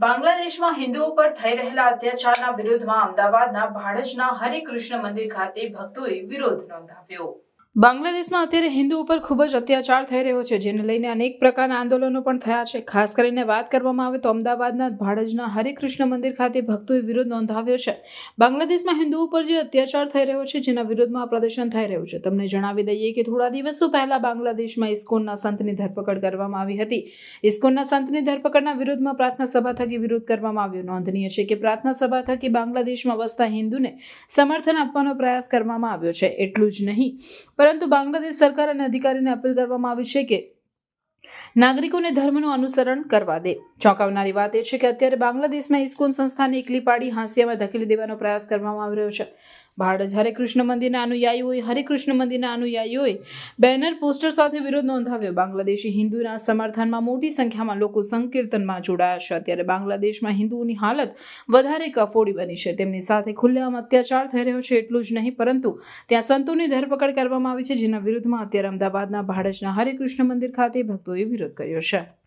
બાંગ્લાદેશમાં હિન્દુઓ પર થઈ રહેલા અત્યાચારના વિરોધમાં અમદાવાદના ભાડજના હરિકૃષ્ણ મંદિર ખાતે ભક્તોએ વિરોધ નોંધાવ્યો. બાંગ્લાદેશમાં અત્યારે હિન્દુ ઉપર ખૂબ જ અત્યાચાર થઈ રહ્યો છે, જેને લઈને અનેક પ્રકારના આંદોલનો પણ થયા છે. ખાસ કરીને વાત કરવામાં આવે તો અમદાવાદના ભાડજના હરિકૃષ્ણ મંદિર ખાતે ભક્તોએ વિરોધ નોંધાવ્યો છે. બાંગ્લાદેશમાં હિન્દુ ઉપર જે અત્યાચાર થઈ રહ્યો છે, જેના વિરોધમાં આ પ્રદર્શન થઈ રહ્યું છે. તમને જણાવી દઈએ કે થોડા દિવસો પહેલા બાંગ્લાદેશમાં ઇસ્કોનના સંતની ધરપકડ કરવામાં આવી હતી. ઇસ્કોનના સંતની ધરપકડના વિરોધમાં પ્રાર્થના સભા થકી વિરોધ કરવામાં આવ્યો. નોંધનીય છે કે પ્રાર્થના સભા થકી બાંગ્લાદેશમાં વસતા હિન્દુને સમર્થન આપવાનો પ્રયાસ કરવામાં આવ્યો છે. એટલું જ નહીં પરંતુ બાંગ્લાદેશ સરકાર અને અધિકારીને અપીલ કરવામાં આવી છે કે નાગરિકોને ધર્મનું અનુસરણ કરવા દે. ચોંકાવનારી વાત એ છે કે અત્યારે બાંગ્લાદેશમાં ઇસ્કોન સંસ્થાને એકલી પાડી હાંસિયામાં ધકેલી દેવાનો પ્રયાસ કરવામાં આવી રહ્યો છે. ભાડજ હરેકૃષ્ણ મંદિરના અનુયાયીઓએ હરેકૃષ્ણ મંદિરના અનુયાયીઓએ બેનર, પોસ્ટર સાથે વિરોધ નોંધાવ્યો. બાંગ્લાદેશી હિન્દુના સમર્થનમાં મોટી સંખ્યામાં લોકો સંકીર્તનમાં જોડાયા છે. અત્યારે બાંગ્લાદેશમાં હિન્દુઓની હાલત વધારે કફોડી બની છે. તેમની સાથે ખુલ્લેઆમ અત્યાચાર થઈ રહ્યો છે એટલું જ નહીં, પરંતુ ત્યાં સંતોની ધરપકડ કરવામાં આવી છે, જેના વિરુદ્ધમાં અત્યારે અમદાવાદના ભાડજના હરેકૃષ્ણ મંદિર ખાતે ભક્તોએ વિરોધ કર્યો છે.